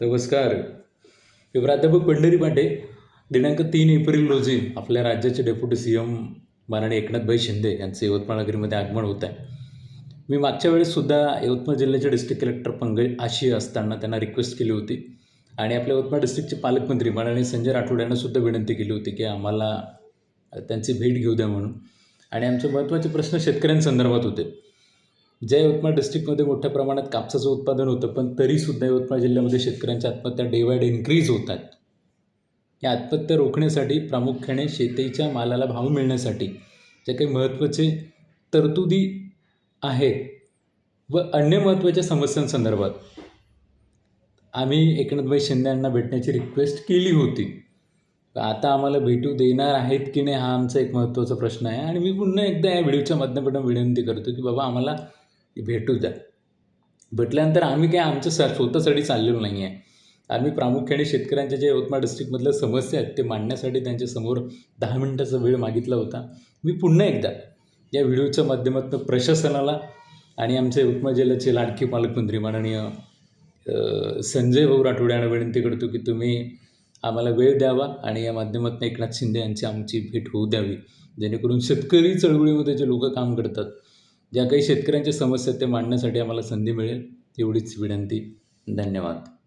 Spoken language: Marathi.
नमस्कार. मी प्राध्यापक पंढरी पाटे दिनांक तीन एप्रिल रोजी आपल्या राज्याचे डेप्युटी सी एम माननीय एकनाथभाई शिंदे यांचे यवतमाळ नगरीमध्ये आगमन होत आहे. मी मागच्या वेळेससुद्धा यवतमाळ जिल्ह्याचे डिस्ट्रिक्ट कलेक्टर पंकज आशी असताना त्यांना रिक्वेस्ट केली होती. आणि आपल्या यवतमाळ डिस्ट्रिक्टचे पालकमंत्री माननीय संजय राठोड यांना सुद्धा विनंती केली होती की आम्हाला त्यांची भेट घेऊ द्या म्हणून. आणि आमचे महत्त्वाचे प्रश्न शेतकऱ्यांसंदर्भात होते. ज्या यवतमाळ डिस्ट्रिक्टमध्ये मोठ्या प्रमाणात कापसाचं उत्पादन होतं पण तरीसुद्धा यवतमाळ जिल्ह्यामध्ये शेतकऱ्यांच्या आत्महत्या डे बाय डे इन्क्रीज होत आहेत या आत्महत्या रोखण्यासाठी प्रामुख्याने शेतीच्या मालाला भाव मिळण्यासाठी जे काही महत्त्वाचे तरतुदी आहेत व अन्य महत्त्वाच्या समस्यांसंदर्भात आम्ही एकनाथभाई शिंदे यांना भेटण्याची रिक्वेस्ट केली होती. आता आम्हाला भेटू देणार आहेत की नाही हा आमचा एक महत्त्वाचा प्रश्न आहे आणि मी पुन्हा एकदा या व्हिडिओच्या माध्यमातून विनंती करतो की बाबा आम्हाला भेटू द्या. भेटल्यानंतर आम्ही काय आमच्या स स्वतःसाठी चाललेलो नाही आहे आम्ही प्रामुख्याने शेतकऱ्यांच्या ज्या यवतमाळ डिस्ट्रिक्टमधल्या समस्या आहेत ते मांडण्यासाठी त्यांच्यासमोर दहा मिनटाचा वेळ मागितला होता. मी पुन्हा एकदा या व्हिडिओच्या माध्यमातून प्रशासनाला आणि आमच्या यवतमाळ जिल्ह्याचे लाडके पालकमंत्री माननीय संजय भाऊ राठोड यांना विनंती करतो की तुम्ही आम्हाला वेळ द्यावा आणि या माध्यमातून एकनाथ शिंदे यांची आमची भेट होऊ द्यावी. जेणेकरून शेतकरी चळवळीमध्ये जे लोक काम करतात ज्या काही शेतकऱ्यांच्या समस्या आहेत ते मांडण्यासाठी आम्हाला संधी मिळेल एवढीच विनंती. धन्यवाद.